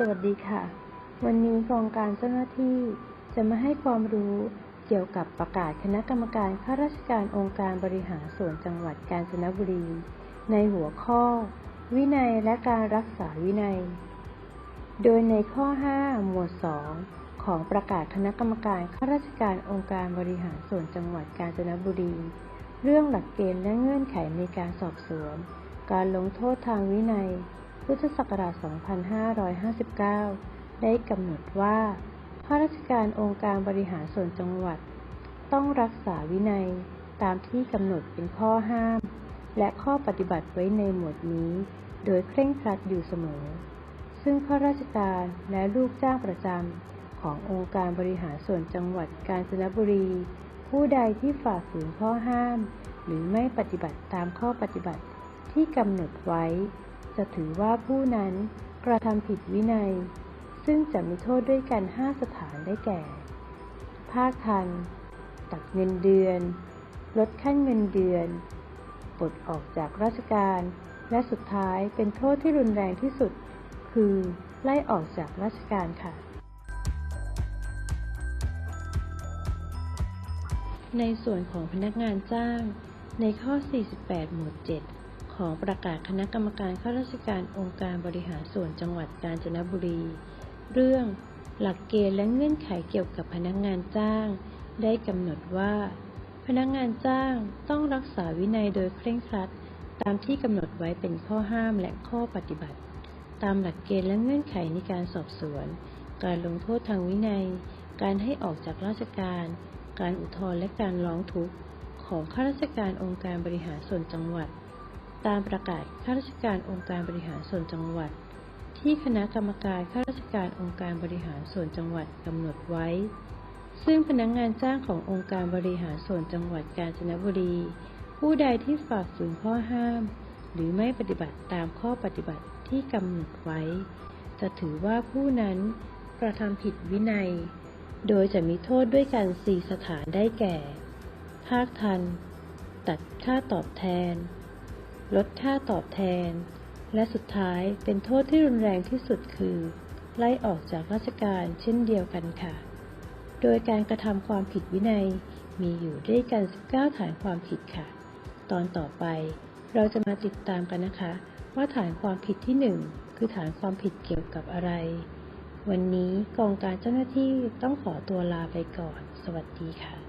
สวัสดีค่ะ วันนี้กองการเจ้าหน้าที่จะมาให้ความรู้เกี่ยวกับประกาศคณะกรรมการข้าราชการองค์การบริหารส่วนจังหวัดกาญจนบุรี ในหัวข้อ วินัยและการรักษาวินัย โดยในข้อ 5 หมวด 2 ของประกาศคณะกรรมการข้าราชการองค์การบริหารส่วนจังหวัดกาญจนบุรี เรื่องหลักเกณฑ์และเงื่อนไขในการสอบสวน การลงโทษทางวินัย พุทธศักราช 2559 ได้กำหนดว่าข้าราชการองค์การบริหารส่วนจังหวัด ต้องรักษาวินัยตามที่กำหนดเป็นข้อห้าม และข้อปฏิบัติไว้ในหมวดนี้ โดยเคร่งครัดอยู่เสมอ ซึ่งข้าราชการและลูกจ้างประจำขององค์การบริหารส่วนจังหวัดกาญจนบุรี ผู้ใดที่ฝ่าฝืนข้อห้าม หรือไม่ปฏิบัติตามข้อปฏิบัติที่กำหนดไว้ จะถือว่าผู้นั้นกระทำผิดวินัย ซึ่งจะมีโทษด้วยกัน5สถานได้แก่ ภาคทัน ตัดเงินเดือน ลดขั้นเงินเดือนปลดออกจากราชการ และสุดท้ายเป็นโทษที่รุนแรงที่สุด คือไล่ออกจากราชการค่ะ ในส่วนของพนักงานจ้าง ในข้อ 48 หมวด 7 ของประกาศคณะกรรมการข้าราชการองค์การบริหารส่วนจังหวัดกาญจนบุรี เรื่องหลักเกณฑ์และเงื่อนไขเกี่ยวกับพนักงานจ้าง ได้กำหนดว่า พนักงานจ้างต้องรักษาวินัยโดยเคร่งครัด ตามที่กำหนดไว้เป็นข้อห้ามและข้อปฏิบัติ ตามหลักเกณฑ์และเงื่อนไขในการสอบสวน การลงโทษทางวินัย การให้ออกจากราชการ การอุทธรณ์และการร้องทุกข์ของข้าราชการองค์การบริหารส่วนจังหวัด ตามประกาศข้าราชการองค์การบริหารส่วนจังหวัด ที่คณะกรรมการข้าราชการองค์การบริหารส่วนจังหวัดกำหนดไว้ ซึ่งพนักงงานจ้างขององค์การบริหารส่วนจังหวัดกาญจนบุรี ผู้ใดที่ฝ่าฝืนข้อห้าม หรือไม่ปฏิบัติตามข้อปฏิบัติที่กำหนดไว้ จะถือว่าผู้นั้นกระทำผิดวินัย โดยจะมีโทษด้วยกันสี่สถานได้แก่ ภาคทัน ตัดค่าตอบแทน ลดค่าตอบแทน และสุดท้ายเป็นโทษที่รุนแรงที่สุดคือ ไล่ออกจากราชการเช่นเดียวกันค่ะ โดยการกระทำความผิดวินัยมีอยู่ด้วยกัน 19 ฐานความผิดค่ะ ตอนต่อไปเราจะมาติดตามกันนะคะ ว่าฐานความผิดที่ 1 คือฐานความผิดเกี่ยวกับอะไร วันนี้กองการเจ้าหน้าที่ต้องขอตัวลาไปก่อน สวัสดีค่ะ